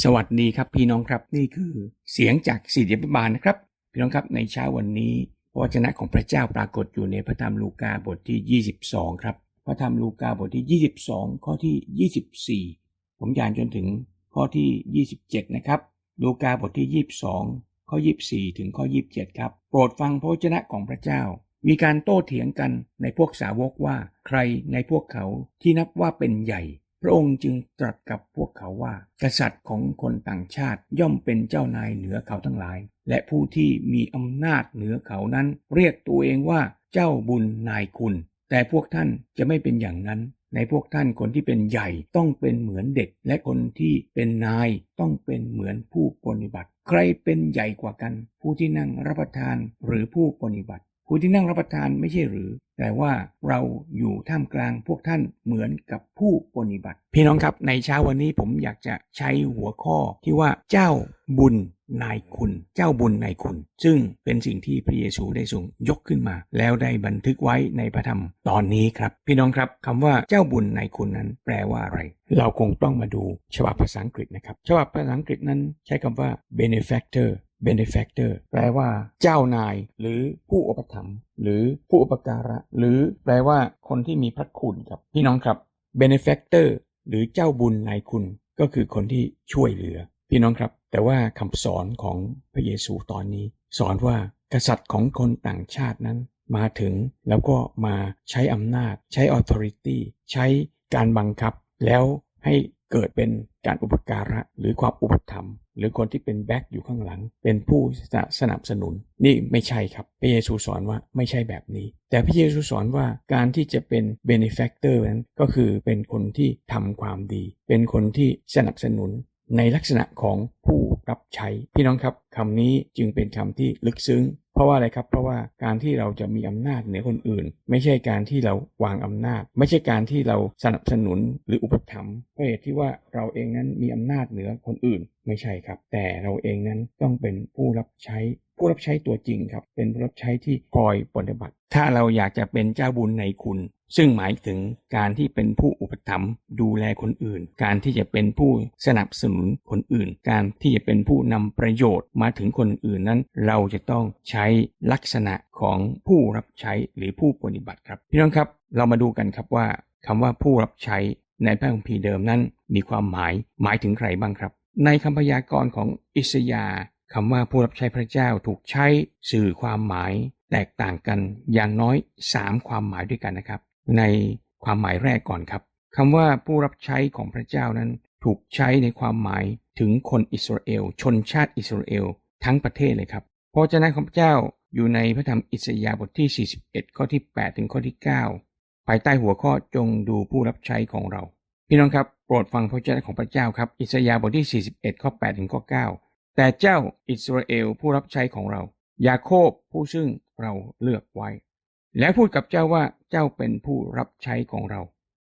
สวัสดีครับพี่น้องครับนี่คือเสียงจากสี่เดียบาลนะครับ พี่น้องครับในเช้าวันนี้พระวจนะของพระเจ้าปรากฏอยู่ในพระธรรมลูกาบทที่ 22 ครับ พระธรรมลูกาบทที่ 22 ข้อที่ 24 ผมอ่านจนถึงข้อที่ 27 นะครับ ลูกาบทที่ 22 ข้อ 24 ถึงข้อ 27 ครับ โปรดฟังพระวจนะของพระเจ้า มีการโต้เถียงกันในพวกสาวกว่าใครในพวกเขาที่นับว่าเป็นใหญ่ พระองค์จึงตรัสกับพวกเขาว่า กษัตริย์ของคนต่างชาติย่อมเป็นเจ้านายเหนือเขาทั้งหลาย และผู้ที่มีอำนาจเหนือเขานั้น เรียกตัวเองว่าเจ้าบุญนายคุณ แต่พวกท่านจะไม่เป็นอย่างนั้น ในพวกท่านคนที่เป็นใหญ่ต้องเป็นเหมือนเด็ก และคนที่เป็นนายต้องเป็นเหมือนผู้ปฏิบัติ ใครเป็นใหญ่กว่ากัน ผู้ที่นั่งรับประทานหรือผู้ปฏิบัติ ผู้ที่นั่งรับประทานไม่ใช่หรือ แต่ว่าเราอยู่ท่ามกลางพวกท่านเหมือนกับผู้ปฏิบัติ พี่น้องครับในเช้าวันนี้ผมอยากจะใช้หัวข้อที่ว่าเจ้าบุญนายคุณ เจ้าบุญนายคุณ ซึ่งเป็นสิ่งที่พระเยซูได้ทรงยกขึ้นมา แล้วได้บันทึกไว้ในพระธรรมตอนนี้ครับ พี่น้องครับคำว่าเจ้าบุญนายคุณนั้น แปลว่าอะไร เราคงต้องมาดูฉบับภาษาอังกฤษนะครับฉบับภาษาอังกฤษนั้นใช้คำว่า benefactor benefactor แปลว่าเจ้านาย หรือผู้อุปถัมภ์หรือผู้อุปการะ หรือแปลว่าคนที่มีพระคุณครับ พี่น้องครับ benefactor หรือเจ้าบุญนายคุณ ก็คือคนที่ช่วยเหลือ พี่น้องครับ แต่ว่าคำสอนของพระเยซูตอนนี้ สอนว่ากษัตริย์ของคนต่างชาตินั้น มาถึงแล้วก็มาใช้อำนาจ ใช้ authority ใช้การบังคับ แล้วให้เกิดเป็นการอุปการะหรือความอุปถัมภ์ หรือคนที่เป็นแบ็กอยู่ข้างหลัง เป็นผู้สนับสนุน นี่ไม่ใช่ครับ พระเยซูสอนว่าไม่ใช่แบบนี้ แต่พระเยซูสอนว่าการที่จะเป็น benefactor นั้นก็คือเป็นคนที่ทำความดี เป็นคนที่สนับสนุนในลักษณะของผู้รับใช้ พี่น้องครับคำนี้จึงเป็นคำที่ลึกซึ้ง เพราะว่าอะไรครับ เพราะว่าการที่เราจะมีอำนาจเหนือคนอื่น ไม่ใช่การที่เราวางอำนาจ ไม่ใช่การที่เราสนับสนุนหรืออุปถัมภ์เพราะเหตุที่ว่าเราเองนั้นมีอำนาจเหนือคนอื่น ไม่ใช่ครับ แต่เราเองนั้นต้องเป็นผู้รับใช้ผู้รับใช้ตัวจริงครับ เป็นผู้รับใช้ที่คอยปฏิบัติ ถ้าเราอยากจะเป็นเจ้าบุญในคุณ ซึ่งหมายถึงการที่เป็นผู้อุปถัมภ์ดูแลคนอื่น การที่จะเป็นผู้สนับสนุนคนอื่น การที่จะเป็นผู้นำประโยชน์มาถึงคนอื่นนั้น เราจะต้องใช้ลักษณะของผู้รับใช้หรือผู้ปฏิบัติครับ พี่น้องครับเรามาดูกันครับว่าคำว่าผู้รับใช้ในพระคัมภีร์เดิมนั้น มีความหมายหมายถึงใครบ้างครับ ในคำพยากรณ์ของอิสยาห์คำว่าผู้รับใช้พระเจ้าถูกใช้สื่อความหมาย แตกต่างกันอย่างน้อย 3 ความหมายด้วยกันนะครับ ในความหมายแรกก่อนครับคำว่าผู้รับใช้ของพระเจ้านั้น ถูกใช้ในความหมายถึงคนอิสราเอล ชนชาติอิสราเอล ทั้งประเทศเลยครับพระเจ้าของพระเจ้าอยู่ในพระธรรมอิสยาห์บทที่ 41 ข้อที่ 8 ถึงข้อที่ 9 ภายใต้หัวข้อจงดูผู้รับใช้ของเรา พี่น้องครับโปรดฟังพระเจ้าของพระเจ้าครับ อิสยาห์บทที่ 41 ข้อ8ถึงข้อ9แต่เจ้าอิสราเอลผู้รับใช้ของเรา ยาโคบผู้ซึ่งเราเลือกไว้ และพูดกับเจ้าว่าเจ้าเป็นผู้รับใช้ของเรา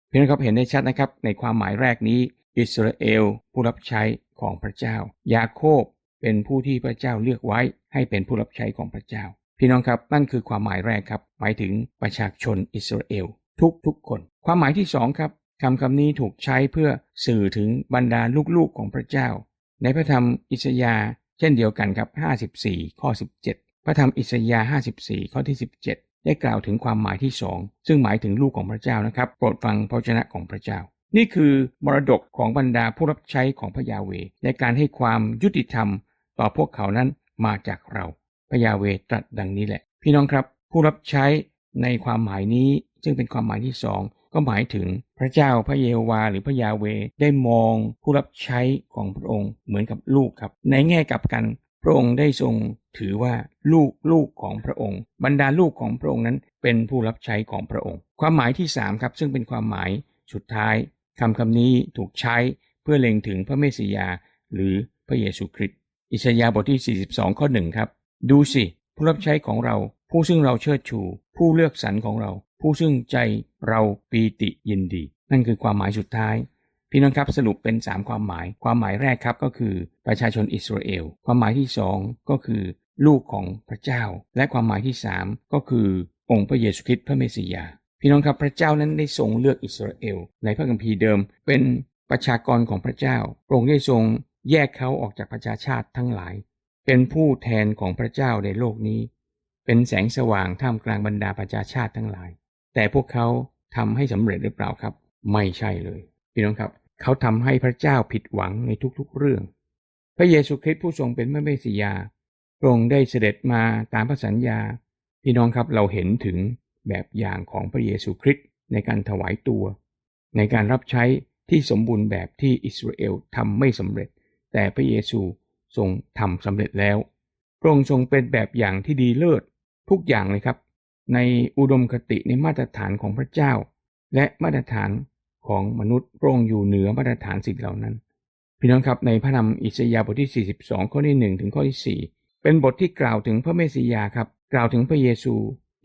พี่น้องครับเห็นได้ชัดนะครับ ในความหมายแรกนี้ อิสราเอลผู้รับใช้ของพระเจ้า ยาโคบเป็นผู้ที่พระเจ้าเลือกไว้ ให้เป็นผู้รับใช้ของพระเจ้า พี่น้องครับนั่นคือความหมายแรกครับ หมายถึงประชาชนอิสราเอลทุกทุกคน ความหมายที่สองครับ คำคำนี้ถูกใช้เพื่อสื่อถึงบรรดาลูกๆของพระเจ้า ในพระธรรมอิสยาห์เช่นเดียวกันครับ 54 ข้อ 17 พระธรรมอิสยาห์54 ข้อที่ 17 ได้กล่าวถึงความหมายที่สองซึ่งหมายถึงลูกของพระเจ้านะครับ โปรดฟังพระชนะของพระเจ้า นี่คือมรดกของบรรดาผู้รับใช้ของพระยาเวในการให้ความยุติธรรม ต่อพวกเขานั้นมาจากเรา พระยาเวตรัสดังนี้แหละ พี่น้องครับ ผู้รับใช้ในความหมายนี้ซึ่งเป็นความหมายที่สอง ก็หมายถึงพระเจ้าพระเยโฮวาหรือพระยาเวได้มองผู้รับใช้ของพระองค์เหมือนกับลูกครับ ในแง่กลับกันพระองค์ได้ทรงถือว่าลูกลูกของพระองค์ บรรดาลูกของพระองค์นั้นเป็นผู้รับใช้ของพระองค์ ความหมายที่3ครับซึ่งเป็นความหมายสุดท้ายคำคำนี้ถูกใช้เพื่อเล็งถึงพระเมสสิยา หรือพระเยซูคริสต์อิสยาห์บทที่ 42 ข้อ1ครับ ดูสิ ผู้รับใช้ของเรา ผู้ซึ่งเราเชิดชู ผู้เลือกสรรของเรา ผู้ซึ่งใจเราปีติยินดี นั่นคือความหมายสุดท้าย พี่น้องครับสรุปเป็น 3 ความหมาย ความหมายแรกครับก็คือประชาชนอิสราเอล ความหมายที่ 2 ก็คือ ลูกของพระเจ้า และความหมายที่ 3 ก็คือองค์พระเยซูคริสต์พระเมสสิยา พี่น้องครับพระเจ้านั้นได้ทรงเลือกอิสราเอล ในพระคัมภีร์เดิม เป็นประชากรของพระเจ้าพระองค์ได้ทรงแยกเขาออกจากประชาชาติทั้งหลาย เป็นผู้แทนของพระเจ้าในโลกนี้ เป็นแสงสว่างท่ามกลางบรรดาประชาชาติทั้งหลาย แต่พวกเขาทำให้สำเร็จหรือเปล่าครับ ไม่ใช่เลย พี่น้องครับ เขาทำให้พระเจ้าผิดหวังในทุกๆเรื่อง พระเยซูคริสต์ผู้ทรงเป็นพระเมสสิยาพระองค์ได้เสด็จมาตามพระสัญญา พี่น้องครับเราเห็นถึงแบบอย่างของพระเยซูคริสต์ในการถวายตัว ในการรับใช้ที่สมบูรณ์แบบที่อิสราเอลทำไม่สำเร็จ แต่พระเยซูทรงทำสำเร็จแล้วพระองค์ทรงเป็นแบบอย่างที่ดีเลิศทุกอย่างเลยครับ ในอุดมคติในมาตรฐานของพระเจ้า และมาตรฐานของมนุษย์พระองอยู่เหนือมาตรฐานสิ่งเหล่านั้น พี่น้องครับในพระธรรมอิสยาห์บทที่ 42 ข้อที่ 1 ถึงข้อที่ 4 เป็นบทที่กล่าวถึงพระเมสสิยาครับ กล่าวถึงพระเยซู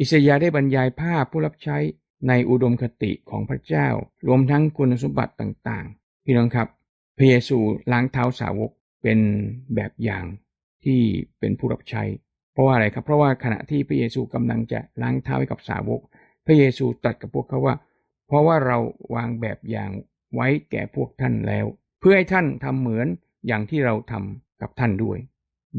อิสยาห์ได้บรรยายภาพผู้รับใช้ในอุดมคติของพระเจ้า รวมทั้งคุณสมบัติต่างๆ พี่น้องครับ พระเยซูล้างเท้าสาวกเป็นแบบอย่างที่เป็นผู้รับใช้ เพราะว่าอะไรครับเพราะว่าขณะที่พระเยซูกำลังจะล้างเท้าให้กับสาวก พระเยซูตรัสกับพวกเขาว่า เพราะว่าเราวางแบบอย่างไว้แก่พวกท่านแล้ว เพื่อให้ท่านทำเหมือนอย่างที่เราทำกับท่านด้วย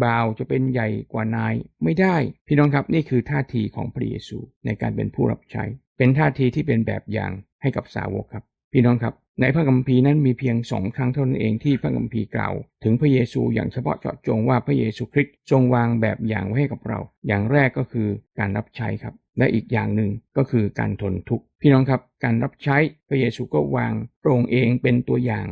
บ่าวจะเป็นใหญ่กว่านายไม่ได้ พี่น้องครับนี่คือท่าทีของพระเยซูในการเป็นผู้รับใช้ เป็นท่าทีที่เป็นแบบอย่างให้กับสาวกครับ พี่น้องครับ ในพระคัมภีร์นั้นมีเพียงสองครั้งเท่านั้นเองที่พระคัมภีร์กล่าว ถึงพระเยซูอย่างเฉพาะเจาะจงว่าพระเยซูคริสต์ทรงวางแบบอย่างไว้ให้กับเรา อย่างแรกก็คือการรับใช้ครับ และอีกอย่างหนึ่งก็คือการทนทุกข์พี่น้องครับ การรับใช้พระเยซูก็วางพรงเองเป็นตัวอย่าง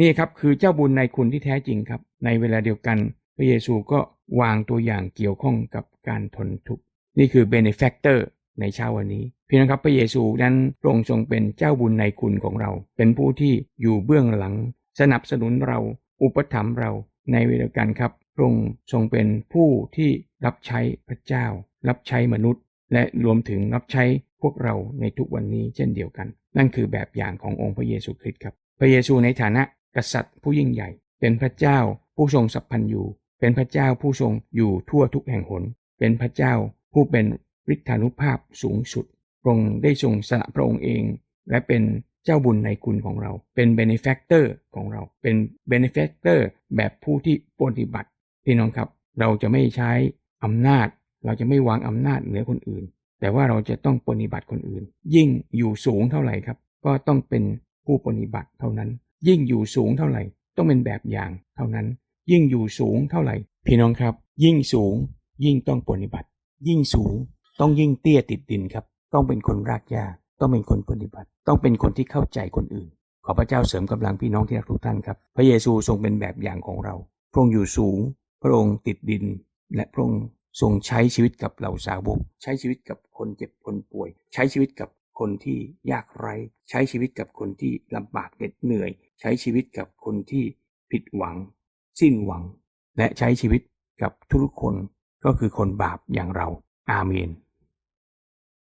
นี่ครับคือเจ้าบุญในคุณที่แท้จริงครับ ในเวลาเดียวกัน พระเยซูก็วางตัวอย่างเกี่ยวข้องกับการทนทุกข์นี่คือ benefactor ในเช้าวันนี้ พี่น้องครับพระเยซูนั้นพระองค์ทรงเป็นเจ้าบุญในคุณของเรา เป็นผู้ที่อยู่เบื้องหลัง สนับสนุนเรา อุปถัมภ์เราในเวลากันครับพระองค์ทรงเป็นผู้ที่รับใช้พระเจ้า รับใช้มนุษย์ และรวมถึงรับใช้พวกเราในทุกวันนี้เช่นเดียวกัน นั่นคือแบบอย่างขององค์พระเยซูคริสต์ครับ พระเยซูในฐานะกษัตริย์ผู้ยิ่งใหญ่ เป็นพระเจ้าผู้ทรงสัพพันอยู่เป็นพระเจ้าผู้ทรงอยู่ทั่วทุกแห่งหน เป็นพระเจ้าผู้เป็นฤทธานุภาพสูงสุด พระองค์ได้ทรงสละพระองค์เอง และเป็นเจ้าบุญในคุณของเรา เป็น benefactor ของเรา เป็น benefactor แบบผู้ที่ปฏิบัติ พี่น้องครับ เราจะไม่ใช้อำนาจ เราจะไม่วางอำนาจเหนือคนอื่น แต่ว่าเราจะต้องปฏิบัติคนอื่น ยิ่งอยู่สูงเท่าไหร่ครับ ก็ต้องเป็นผู้ปฏิบัติเท่านั้น ยิ่งอยู่สูงเท่าไหร่ ต้องเป็นแบบอย่างเท่านั้น ยิ่งอยู่สูงเท่าไหร่ พี่น้องครับ ยิ่งสูง ยิ่งต้องปฏิบัติ ยิ่งสูงต้องยิ่งเตี้ยติดดินครับ ต้องเป็นคนรากหญ้าต้องเป็นคนปฏิบัติ ต้องเป็นคนที่เข้าใจคนอื่น ขอพระเจ้าเสริมกำลังพี่น้องที่รักทุกท่านครับ พระเยซูทรงเป็นแบบอย่างของเรา พระองค์อยู่สูง พระองค์ติดดิน และพระองค์ทรงใช้ชีวิตกับเหล่าสาวกใช้ชีวิตกับคนเจ็บคนป่วย ใช้ชีวิตกับคนที่ยากไร้ ใช้ชีวิตกับคนที่ลำบากเหน็ดเหนื่อย ใช้ชีวิตกับคนที่ผิดหวัง สิ้นหวัง และใช้ชีวิตกับทุกคนก็คือคนบาปอย่างเรา อาเมน